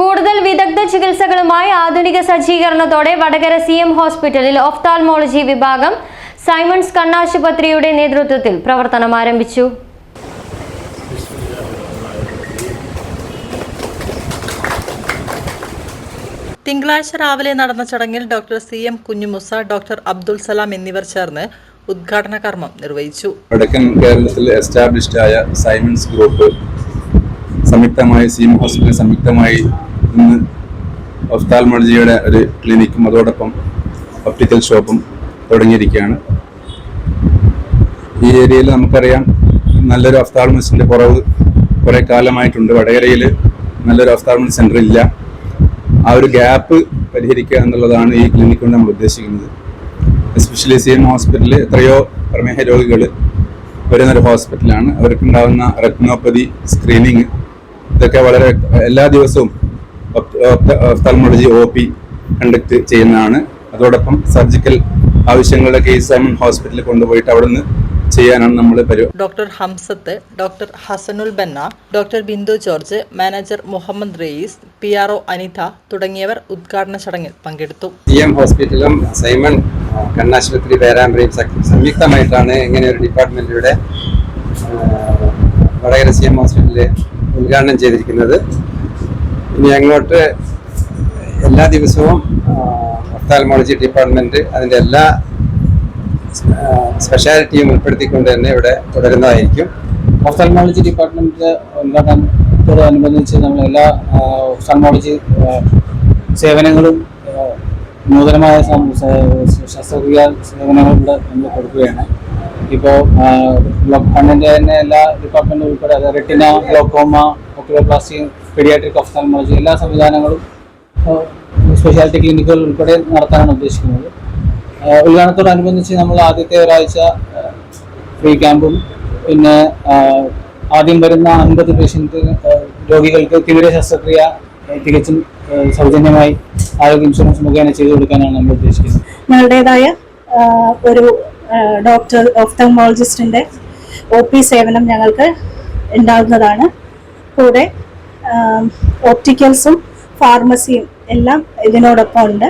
കൂടുതൽ വിദഗ്ധ ചികിത്സകളുമായി ആധുനിക സജ്ജീകരണത്തോടെ വടകര സി എം ഹോസ്പിറ്റലിൽ ഒഫ്താൽമോളജി വിഭാഗം സൈമൺസ് കണ്ണാശുപത്രിയുടെ നേതൃത്വത്തിൽ പ്രവർത്തനം ആരംഭിച്ചു. തിങ്കളാഴ്ച രാവിലെ നടന്ന ചടങ്ങിൽ doctor C M Kunjumusa doctor Abdul Salam എന്നിവർ ചേർന്ന് ഉദ്ഘാടന കർമ്മം നിർവഹിച്ചു. വടക്കൻ കേരളത്തിൽ എസ്റ്റാബ്ലിഷ്ഡ് ആയ സൈമൺസ് ഗ്രൂപ്പ് സംയുക്തമായി സി എം ഹോസ്പിറ്റൽ സംയുക്തമായി ഇന്ന് ഒഫ്താൽമോളജിയുടെ ഒരു ക്ലിനിക്കും അതോടൊപ്പം ഒപ്റ്റിക്കൽ ഷോപ്പും തുടങ്ങിയിരിക്കുകയാണ്. ഈ ഏരിയയിൽ നമുക്കറിയാം നല്ലൊരു ഒഫ്താൾമിസ്റ്റിന്റെ കുറവ് കുറേ കാലമായിട്ടുണ്ട്. വടകരയിൽ നല്ലൊരു ഒഫ്താൾമിസ്റ്റ് സെന്റർ ഇല്ല. ആ ഒരു ഗ്യാപ്പ് പരിഹരിക്കുക എന്നുള്ളതാണ് ഈ ക്ലിനിക് കൊണ്ട് നമ്മൾ ഉദ്ദേശിക്കുന്നത്. എസ്പെഷ്യലി സി എം ഹോസ്പിറ്റലിൽ എത്രയോ പ്രമേഹ രോഗികൾ വരുന്നൊരു ഹോസ്പിറ്റലാണ്. അവർക്കുണ്ടാകുന്ന റെറ്റിനോപ്പതി സ്ക്രീനിങ് ഇതൊക്കെ വളരെ എല്ലാ ദിവസവും ഒഫ്താൽമോളജി ഒ പി കണ്ടക്ട് ചെയ്യുന്നതാണ്. അതോടൊപ്പം സർജിക്കൽ ആവശ്യങ്ങളുടെ കേസ് സൈമൺ ഹോസ്പിറ്റലിൽ കൊണ്ടുപോയിട്ട് അവിടെ നിന്ന് ചെയ്യാനാണ് നമ്മൾ പരിപാടി doctor Hamsath doctor Hasanul Banna doctor Bindu George manager Muhammad Rayees P R O Anitha തുടങ്ങിയവർ ഉദ്ഘാടന ചടങ്ങിൽ പങ്കെടുത്തു. സി എം ഹോസ്പിറ്റലും സൈമൺ കണ്ണാശുപത്രി പേരാമ്പ്രയും സംയുക്തമായിട്ടാണ് ഇങ്ങനെ ഒരു ഡിപ്പാർട്ട്മെന്റിലൂടെ വടകര സി എം ഹോസ്പിറ്റലിൽ ഉദ്ഘാടനം ചെയ്തിരിക്കുന്നത്. ഇനി അങ്ങോട്ട് എല്ലാ ദിവസവും ഒഫ്താൽമോളജി ഡിപ്പാർട്ട്മെന്റ് അതിന്റെ എല്ലാ സ്പെഷ്യാലിറ്റിയും ഉൾപ്പെടുത്തിക്കൊണ്ട് തന്നെ ഇവിടെ തുടരുന്നതായിരിക്കും. ഒഫ്താൽമോളജി ഡിപ്പാർട്ട്മെന്റ് ഉദ്ഘാടനത്തോടനുബന്ധിച്ച് നമ്മൾ എല്ലാ സേവനങ്ങളും നൂതനമായ ശസ്ത്രക്രിയ സേവനങ്ങളും ഇവിടെ നമ്മൾ കൊടുക്കുകയാണ്. ഇപ്പോൾ കണ്ണിന്റെ തന്നെ എല്ലാ ഡിപ്പാർട്ട്മെന്റും ഉൾപ്പെടെ retina glaucoma oculoplasty paediatric ophthalmology എല്ലാ സംവിധാനങ്ങളും സ്പെഷ്യാലിറ്റി ക്ലിനിക്കുകൾ ഉൾപ്പെടെ നടത്താനാണ് ഉദ്ദേശിക്കുന്നത്. ഉദ്ഘാടനത്തോടനുബന്ധിച്ച് നമ്മൾ ആദ്യത്തെ ഒരാഴ്ച ഫ്രീ ക്യാമ്പും പിന്നെ ആദ്യം വരുന്ന അൻപത് പേഷ്യന്റ് രോഗികൾക്ക് തീവ്ര ശസ്ത്രക്രിയ തികച്ചും സൗജന്യമായി ആരോഗ്യ ഇൻഷുറൻസ് മുഖേന ചെയ്തു കൊടുക്കാനാണ് നമ്മൾ ഉദ്ദേശിക്കുന്നത്. ഞങ്ങളുടേതായ ഒരു ഡോക്ടർ ഓഫ്തമോളജിസ്റ്റിന്റെ ഒ പി സേവനം ഞങ്ങൾക്ക് ഉണ്ടാകുന്നതാണ്. കൂടെ ഓപ്റ്റിക്കൽസും ഫാർമസിയും എല്ലാം ഇതിനോടൊപ്പം ഉണ്ട്.